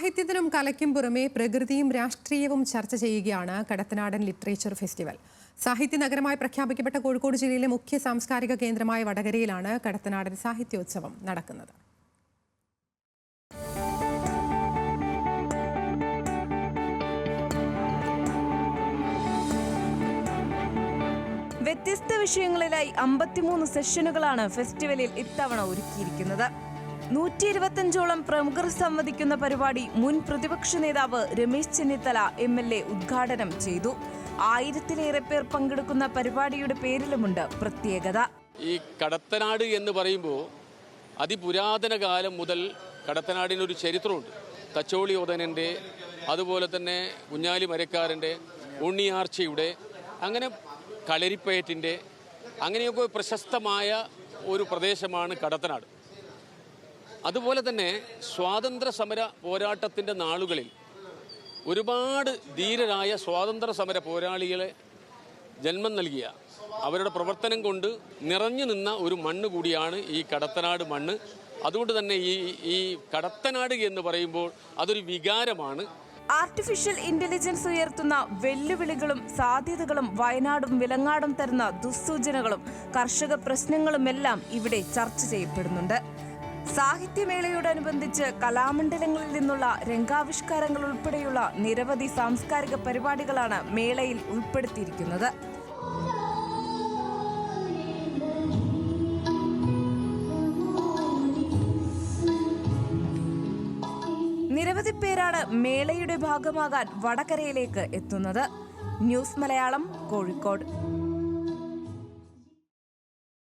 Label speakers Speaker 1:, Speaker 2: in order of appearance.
Speaker 1: സാഹിത്യത്തിനും കലയ്ക്കും പുറമെ പ്രകൃതിയും രാഷ്ട്രീയവും ചർച്ച ചെയ്യുകയാണ് കടത്തനാടൻ ലിറ്ററേച്ചർ ഫെസ്റ്റിവൽ സാഹിത്യ നഗരമായി പ്രഖ്യാപിക്കപ്പെട്ട കോഴിക്കോട് ജില്ലയിലെ മുഖ്യ സാംസ്കാരിക കേന്ദ്രമായ വടകരയിലാണ് കടത്തനാടൻ സാഹിത്യോത്സവം നടക്കുന്നത് വ്യത്യസ്ത വിഷയങ്ങളിലായി അമ്പത്തിമൂന്ന് സെഷനുകളാണ് ഫെസ്റ്റിവലിൽ ഇത്തവണ ഒരുക്കിയിരിക്കുന്നത് നൂറ്റി ഇരുപത്തിയഞ്ചോളം പ്രമുഖർ സംവദിക്കുന്ന പരിപാടി മുൻ പ്രതിപക്ഷ നേതാവ് Ramesh Chennithala M L A ഉദ്ഘാടനം ചെയ്തു ആയിരത്തിലേറെ പേർ പങ്കെടുക്കുന്ന പരിപാടിയുടെ പേരിലുമുണ്ട് പ്രത്യേകത
Speaker 2: ഈ കടത്തനാട് എന്ന് പറയുമ്പോൾ അതിപുരാതന കാലം മുതൽ കടത്തനാടിനൊരു ചരിത്രമുണ്ട് തച്ചോളി ഓതനൻ്റെ അതുപോലെ തന്നെ കുഞ്ഞാലി മരക്കാരൻ്റെ ഉണ്ണിയാർച്ചയുടെ അങ്ങനെ കളരിപ്പയറ്റിൻ്റെ അങ്ങനെയൊക്കെ പ്രശസ്തമായ ഒരു പ്രദേശമാണ് കടത്തനാട് അതുപോലെ തന്നെ സ്വാതന്ത്ര്യ സമര പോരാട്ടത്തിൻ്റെ നാളുകളിൽ ഒരുപാട് ധീരരായ സ്വാതന്ത്ര്യ സമര പോരാളികളെ ജന്മം നൽകിയ അവരുടെ പ്രവർത്തനം കൊണ്ട് നിറഞ്ഞു നിന്ന ഒരു മണ്ണ് കൂടിയാണ് ഈ കടത്തനാട് മണ്ണ് അതുകൊണ്ട് തന്നെ ഈ ഈ കടത്തനാട് എന്ന് പറയുമ്പോൾ അതൊരു വികാരമാണ്
Speaker 1: ആർട്ടിഫിഷ്യൽ ഇന്റലിജൻസ് ഉയർത്തുന്ന വെല്ലുവിളികളും സാധ്യതകളും വയനാടും വിലങ്ങാടും തരുന്ന ദുസ്സൂചനകളും കർഷക പ്രശ്നങ്ങളുമെല്ലാം ഇവിടെ ചർച്ച ചെയ്യപ്പെടുന്നുണ്ട് സാഹിത്യമേളയോടനുബന്ധിച്ച് കലാമണ്ഡലങ്ങളിൽ നിന്നുള്ള രംഗാവിഷ്കാരങ്ങൾ ഉൾപ്പെടെയുള്ള നിരവധി സാംസ്കാരിക പരിപാടികളാണ് മേളയിൽ ഉൾപ്പെടുത്തിയിരിക്കുന്നത് നിരവധി പേരാണ് മേളയുടെ ഭാഗമാകാൻ വടകരയിലേക്ക് എത്തുന്നത് ന്യൂസ് മലയാളം കോഴിക്കോട്